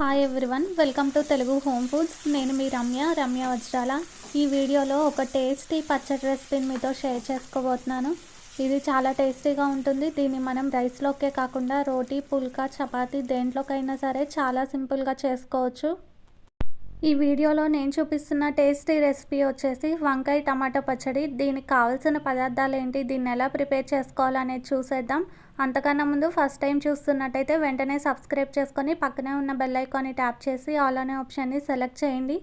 Hi everyone welcome to Telugu home foods నేను మీ రమ్య రమ్య వజ్రాల. ఈ వీడియోలో ఒక టేస్టీ పచ్చడి రెసిపీని మీతో షేర్ చేసుకోబోతున్నాను. ఇది చాలా టేస్టీగా ఉంటుంది. దీన్ని మనం రైస్లోకే కాకుండా రోటీ పుల్కా చపాతీ దేంట్లోకైనా సరే చాలా సింపుల్గా చేసుకోవచ్చు. ఈ వీడియోలో నేను చూపిస్తున్న టేస్టీ రెసిపీ వచ్చేసి వంకాయ టమాటా పచ్చడి. దీనికి కావాల్సిన పదార్థాలు ఏంటి? దీన్ని ఎలా ప్రిపేర్ చేసుకోవాలనేది చూసేద్దాం. అంతకన్నా ముందు ఫస్ట్ టైం చూస్తున్నట్టయితే వెంటనే సబ్స్క్రైబ్ చేసుకొని పక్కనే ఉన్న బెల్ ఐకాన్ని ట్యాప్ చేసి ఆల్ అనే ఆప్షన్ని సెలెక్ట్ చేయండి.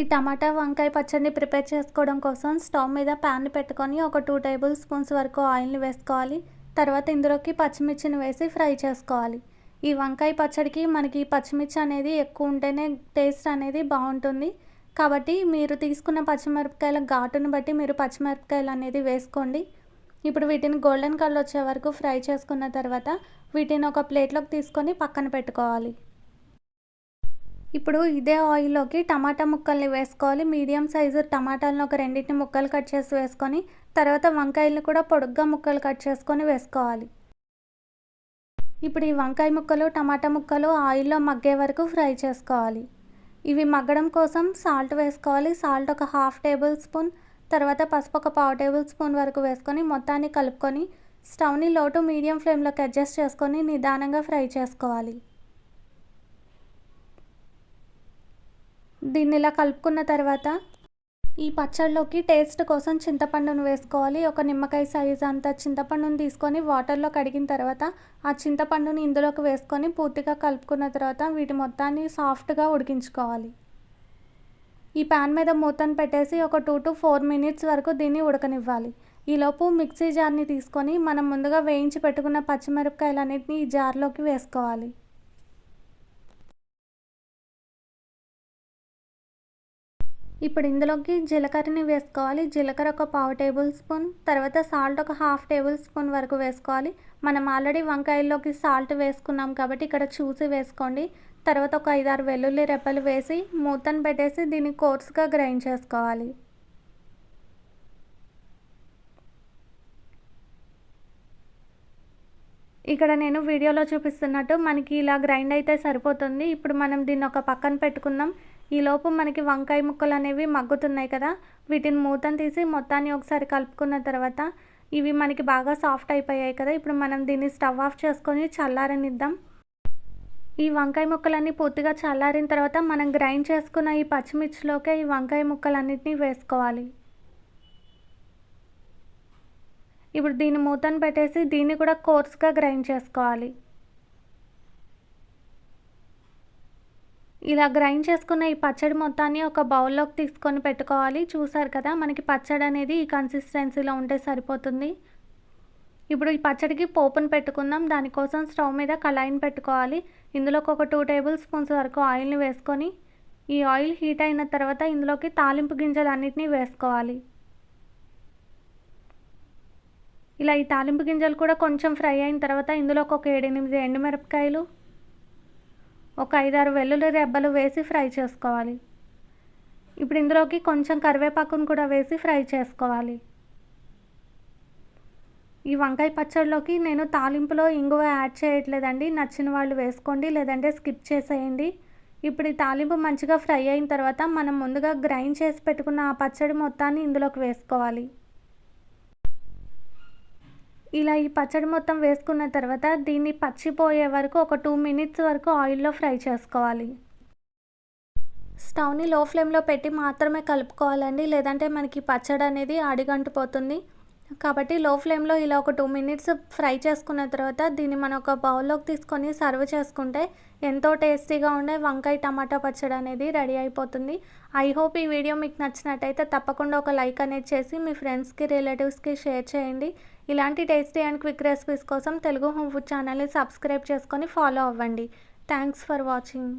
ఈ టమాటా వంకాయ పచ్చడిని ప్రిపేర్ చేసుకోవడం కోసం స్టవ్ మీద ప్యాన్ పెట్టుకొని ఒక టూ టేబుల్ స్పూన్స్ వరకు ఆయిల్ని వేసుకోవాలి. తర్వాత ఇందులోకి పచ్చిమిర్చిని వేసి ఫ్రై చేసుకోవాలి. ఈ వంకాయ పచ్చడికి మనకి పచ్చిమిర్చి అనేది ఎక్కువ ఉంటేనే టేస్ట్ అనేది బాగుంటుంది. కాబట్టి మీరు తీసుకున్న పచ్చిమిరపకాయల ఘాటును బట్టి మీరు పచ్చిమిరపకాయలు అనేది వేసుకోండి. ఇప్పుడు వీటిని గోల్డెన్ కలర్ వచ్చే వరకు ఫ్రై చేసుకున్న తర్వాత వీటిని ఒక ప్లేట్లోకి తీసుకొని పక్కన పెట్టుకోవాలి. ఇప్పుడు ఇదే ఆయిల్లోకి టమాటా ముక్కల్ని వేసుకోవాలి. మీడియం సైజు టమాటాలను ఒక రెండింటిని ముక్కలు కట్ చేసి వేసుకొని తర్వాత వంకాయలను కూడా పొడుగ్గా ముక్కలు కట్ చేసుకొని వేసుకోవాలి. ఇప్పుడు ఈ వంకాయ ముక్కలు టమాటా ముక్కలు ఆయిల్లో మగ్గే వరకు ఫ్రై చేసుకోవాలి. ఇవి మగ్గడం కోసం సాల్ట్ వేసుకోవాలి. సాల్ట్ ఒక హాఫ్ టేబుల్ స్పూన్ తర్వాత పసుపు ఒక పావు టేబుల్ స్పూన్ వరకు వేసుకొని మొత్తాన్ని కలుపుకొని స్టవ్ని లోటు మీడియం ఫ్లేమ్లోకి అడ్జస్ట్ చేసుకొని నిదానంగా ఫ్రై చేసుకోవాలి. దీన్ని ఇలా కలుపుకున్న తర్వాత ఈ పచ్చళ్ళలోకి టేస్ట్ కోసం చింతపండును వేసుకోవాలి. ఒక నిమ్మకాయ సైజ్ అంత చింతపండును తీసుకొని వాటర్లో కడిగిన తర్వాత ఆ చింతపండుని ఇందులోకి వేసుకొని పూర్తిగా కలుపుకున్న తర్వాత వీటి మొత్తాన్ని సాఫ్ట్గా ఉడికించుకోవాలి. ఈ ప్యాన్ మీద మూతను పెట్టేసి ఒక టూ టు ఫోర్ మినిట్స్ వరకు దీన్ని ఉడకనివ్వాలి. ఈలోపు మిక్సీ జార్ని తీసుకొని మనం ముందుగా వేయించి పెట్టుకున్న పచ్చిమిరపకాయలన్నింటినీ ఈ జార్లోకి వేసుకోవాలి. ఇప్పుడు ఇందులోకి జీలకర్రని వేసుకోవాలి. జీలకర్ర ఒక పావు టేబుల్ స్పూన్ తర్వాత సాల్ట్ ఒక హాఫ్ టేబుల్ స్పూన్ వరకు వేసుకోవాలి. మనం ఆల్రెడీ వంకాయల్లోకి సాల్ట్ వేసుకున్నాం కాబట్టి ఇక్కడ చూసి వేసుకోండి. తర్వాత ఒక ఐదారు వెల్లుల్లి రెప్పలు వేసి మూతను పెట్టేసి దీన్ని కోర్స్గా గ్రైండ్ చేసుకోవాలి. ఇక్కడ నేను వీడియోలో చూపిస్తున్నట్టు మనకి ఇలా గ్రైండ్ అయితే సరిపోతుంది. ఇప్పుడు మనం దీన్ని ఒక పక్కన పెట్టుకుందాం. ఈలోపు మనకి వంకాయ ముక్కలు అనేవి మగ్గుతున్నాయి కదా. వీటిని మూతను తీసి మొత్తాన్ని ఒకసారి కలుపుకున్న తర్వాత ఇవి మనకి బాగా సాఫ్ట్ అయిపోయాయి కదా. ఇప్పుడు మనం దీన్ని స్టవ్ ఆఫ్ చేసుకొని చల్లారనిద్దాం. ఈ వంకాయ ముక్కలన్నీ పూర్తిగా చల్లారిన తర్వాత మనం గ్రైండ్ చేసుకున్న ఈ పచ్చిమిర్చిలోకే ఈ వంకాయ ముక్కలన్నిటినీ వేసుకోవాలి. ఇప్పుడు దీన్ని మూతను పెట్టేసి దీన్ని కూడా కోర్స్గా గ్రైండ్ చేసుకోవాలి. ఇలా గ్రైండ్ చేసుకున్న ఈ పచ్చడి మొత్తాన్ని ఒక బౌల్లోకి తీసుకొని పెట్టుకోవాలి. చూసారు కదా మనకి పచ్చడి అనేది ఈ కన్సిస్టెన్సీలో ఉంటే సరిపోతుంది. ఇప్పుడు ఈ పచ్చడికి పోపును పెట్టుకుందాం. దానికోసం స్టవ్ మీద కళాయిని పెట్టుకోవాలి. ఇందులోకి ఒక టూ టేబుల్ స్పూన్స్ వరకు ఆయిల్ని వేసుకొని ఈ ఆయిల్ హీట్ అయిన తర్వాత ఇందులోకి తాలింపు గింజలు అన్నిటినీ వేసుకోవాలి. ఇలా ఈ తాలింపు గింజలు కూడా కొంచెం ఫ్రై అయిన తర్వాత ఇందులోకి ఒక ఏడెనిమిది ఎండుమిరపకాయలు ఒక ఐదారు వెల్లుల్లి రెబ్బలు వేసి ఫ్రై చేసుకోవాలి. ఇప్పుడు ఇందులోకి కొంచెం కరివేపాకును కూడా వేసి ఫ్రై చేసుకోవాలి. ఈ వంకాయ పచ్చడిలోకి నేను తాలింపులో ఇంగువ యాడ్ చేయట్లేదండి. నచ్చిన వాళ్ళు వేసుకోండి లేదంటే స్కిప్ చేసేయండి. ఇప్పుడు ఈ తాలింపు మంచిగా ఫ్రై అయిన తర్వాత మనం ముందుగా గ్రైండ్ చేసి పెట్టుకున్న ఆ పచ్చడి మొత్తాన్ని ఇందులోకి వేసుకోవాలి. ఇలా ఈ పచ్చడి మొత్తం వేసుకున్న తర్వాత దీన్ని పచ్చిపోయే వరకు ఒక టూ మినిట్స్ వరకు ఆయిల్లో ఫ్రై చేసుకోవాలి. స్టవ్ని లో ఫ్లేమ్లో పెట్టి మాత్రమే కలుపుకోవాలండి. లేదంటే మనకి పచ్చడి అనేది అడిగంటిపోతుంది. కాబట్టి లో ఫ్లేమ్లో ఇలా ఒక టూ మినిట్స్ ఫ్రై చేసుకున్న తర్వాత దీన్ని మనం ఒక బౌల్లోకి తీసుకొని సర్వ్ చేసుకుంటే ఎంతో టేస్టీగా ఉండే వంకాయ టమాటా పచ్చడి అనేది రెడీ అయిపోతుంది. ఐ హోప్ ఈ వీడియో మీకు నచ్చినట్టయితే తప్పకుండా ఒక లైక్ అనేది చేసి మీ ఫ్రెండ్స్కి రిలేటివ్స్కి షేర్ చేయండి. ఇలాంటి టేస్టీ అండ్ క్విక్ రెసిపీస్ కోసం తెలుగు హోమ్ ఫుడ్ ఛానల్ని సబ్స్క్రైబ్ చేసుకొని ఫాలో అవ్వండి. Thanks for watching.